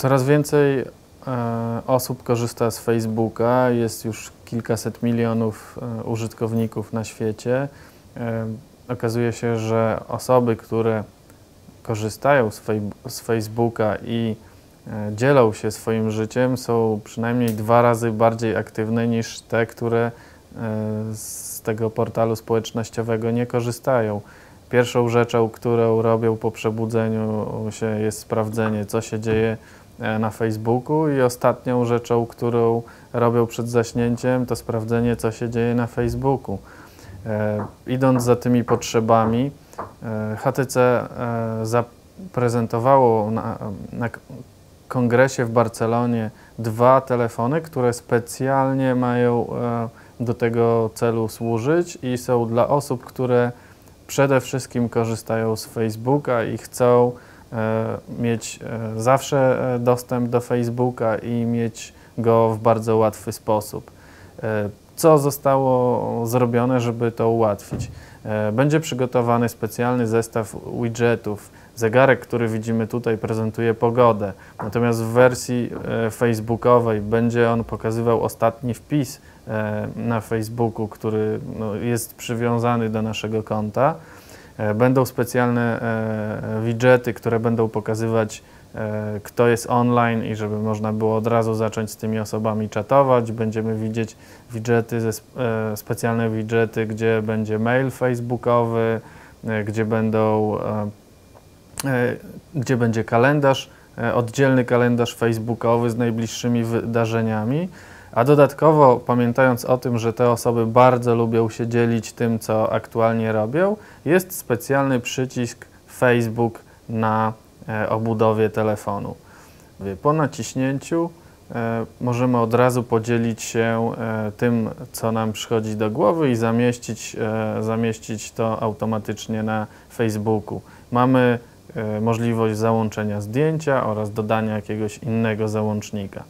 Coraz więcej osób korzysta z Facebooka, jest już kilkaset milionów użytkowników na świecie. Okazuje się, że osoby, które korzystają z, Facebooka i e, dzielą się swoim życiem, są przynajmniej dwa razy bardziej aktywne niż te, które e, z tego portalu społecznościowego nie korzystają. Pierwszą rzeczą, którą robią po przebudzeniu się jest sprawdzenie, co się dzieje e, na Facebooku i ostatnią rzeczą, którą robią przed zaśnięciem, to sprawdzenie, co się dzieje na Facebooku. E, idąc za tymi potrzebami, e, HTC e, zaprezentowało na, na kongresie w Barcelonie dwa telefony, które specjalnie mają do tego celu służyć i są dla osób, które przede wszystkim korzystają z Facebooka i chcą mieć zawsze dostęp do Facebooka i mieć go w bardzo łatwy sposób co zostało zrobione, żeby to ułatwić. E, będzie przygotowany specjalny zestaw widgetów. Zegarek, który widzimy tutaj, prezentuje pogodę. Natomiast w wersji e, facebookowej będzie on pokazywał ostatni wpis e, na Facebooku, który no, jest przywiązany do naszego konta. Będą specjalne widgety, które będą pokazywać E, kto jest online i żeby można było od razu zacząć z tymi osobami czatować. Będziemy widzieć widgety, e, specjalne widgety, gdzie będzie mail facebookowy, e, gdzie będą, gdzie będzie kalendarz, oddzielny kalendarz facebookowy z najbliższymi wydarzeniami. A dodatkowo, pamiętając o tym, że te osoby bardzo lubią się dzielić tym, co aktualnie robią, jest specjalny przycisk Facebook na E, o budowie telefonu. Po naciśnięciu e, możemy od razu podzielić się e, tym, co nam przychodzi do głowy i zamieścić, zamieścić to automatycznie na Facebooku. Mamy możliwość załączenia zdjęcia oraz dodania jakiegoś innego załącznika.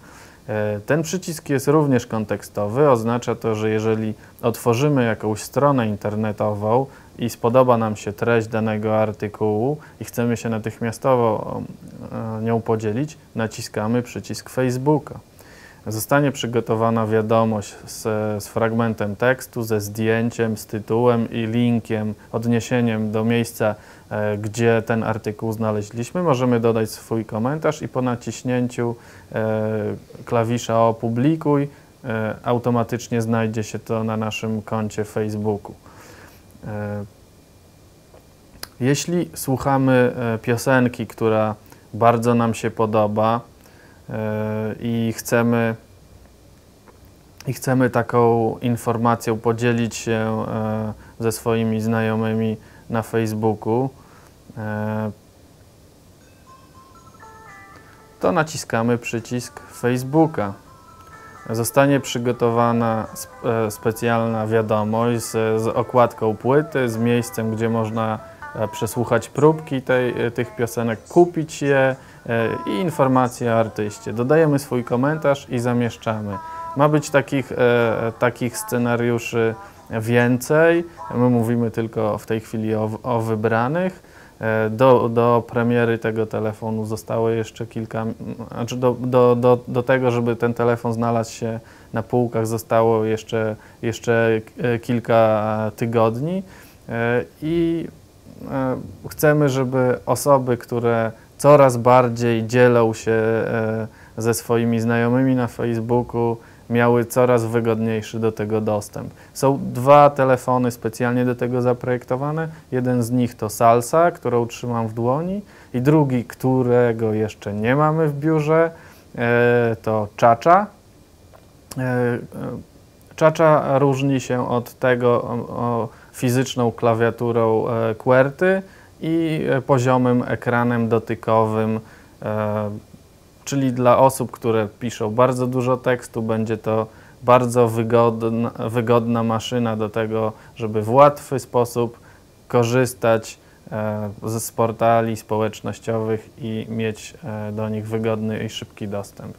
Ten przycisk jest również kontekstowy, oznacza to, że jeżeli otworzymy jakąś stronę internetową i spodoba nam się treść danego artykułu i chcemy się natychmiastowo e, nią podzielić, naciskamy przycisk Facebooka. Zostanie przygotowana wiadomość z, z, fragmentem tekstu, ze zdjęciem, z tytułem i linkiem, odniesieniem do miejsca, e, gdzie ten artykuł znaleźliśmy. Możemy dodać swój komentarz i po naciśnięciu e, klawisza opublikuj e, automatycznie znajdzie się to na naszym koncie Facebooku. Jeśli słuchamy piosenki, która bardzo nam się podoba i chcemy, i chcemy taką informacją podzielić się ze swoimi znajomymi na Facebooku, to naciskamy przycisk Facebooka. Zostanie przygotowana e, specjalna wiadomość z, z, okładką płyty, z miejscem, gdzie można e, przesłuchać próbki tej, e, tych piosenek, kupić je i informacje o artyście. Dodajemy swój komentarz i zamieszczamy. Ma być takich, takich scenariuszy więcej. My mówimy tylko w tej chwili o, o wybranych. E, do, do premiery tego telefonu zostało jeszcze kilka, znaczy do, do, do, do tego, żeby ten telefon znalazł się na półkach, zostało jeszcze, jeszcze e, kilka tygodni e, i chcemy, żeby osoby, które coraz bardziej dzielą się ze swoimi znajomymi na Facebooku, miały coraz wygodniejszy do tego dostęp. Są dwa telefony specjalnie do tego zaprojektowane. Jeden z nich to Salsa, którą trzymam w dłoni i drugi, którego jeszcze nie mamy w biurze, e, to Chacha. E, Chacha różni się od tego fizyczną klawiaturą e, QWERTY i poziomym ekranem dotykowym czyli dla osób, które piszą bardzo dużo tekstu, będzie to bardzo wygodna, wygodna maszyna do tego, żeby w łatwy sposób korzystać e, z portali społecznościowych i mieć e, do nich wygodny i szybki dostęp.